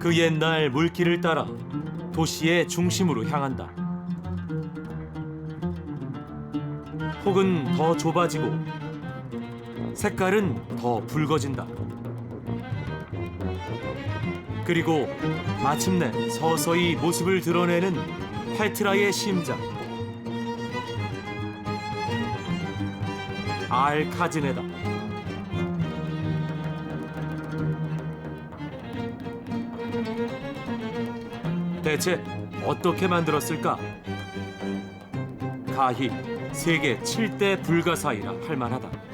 그 옛날 물길을 따라 도시의 중심으로 향한다. 혹은 더 좁아지고 색깔은 더 붉어진다. 그리고 마침내 서서히 모습을 드러내는 페트라의 심장. 알 카즈네다. 대체 어떻게 만들었을까? 가히 세계 7대 불가사의라 할 만하다.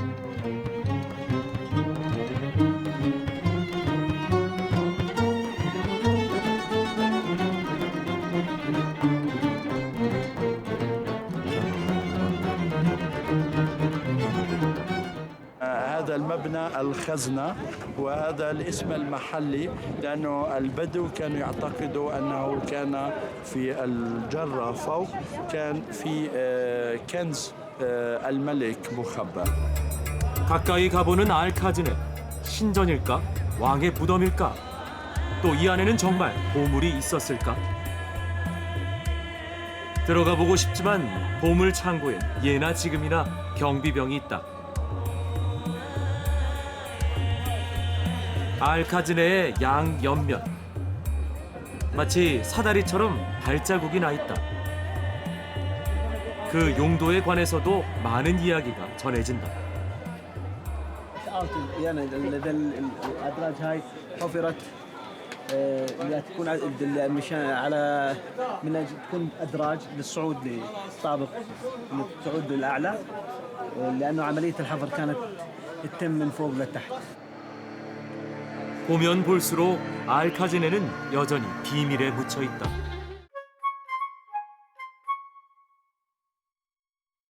هذا المبنى الخزنة وهذا الاسم المحلي لأنه البدو كانوا يعتقدوا أنه كان في الجرة فوق كان في آه، كنز آه، الملك مخبى 가까이 가보는 알카즈네 신전일까? 왕의 부덤일까? 또 이 안에는 정말 보물이 있었을까? 들어가 보고 싶지만 보물 창고에 예나 지금이나 경비병이 있다. 알카즈네의 양 옆면 마치 사다리처럼 발자국이 나 있다. 그 용도에 관해서도 많은 이야기가 전해진다. يعني لدى الادراج هاي حفرت آه، اللي تكون ع- اللي مشان على من أجل تكون ادراج للصعود للطابق للصعود للاعلى آه، لانه عمليه الحفر كانت تتم من فوق لتحت 보면 볼수록 알카제네는 여전히 비밀에 묻혀 있다.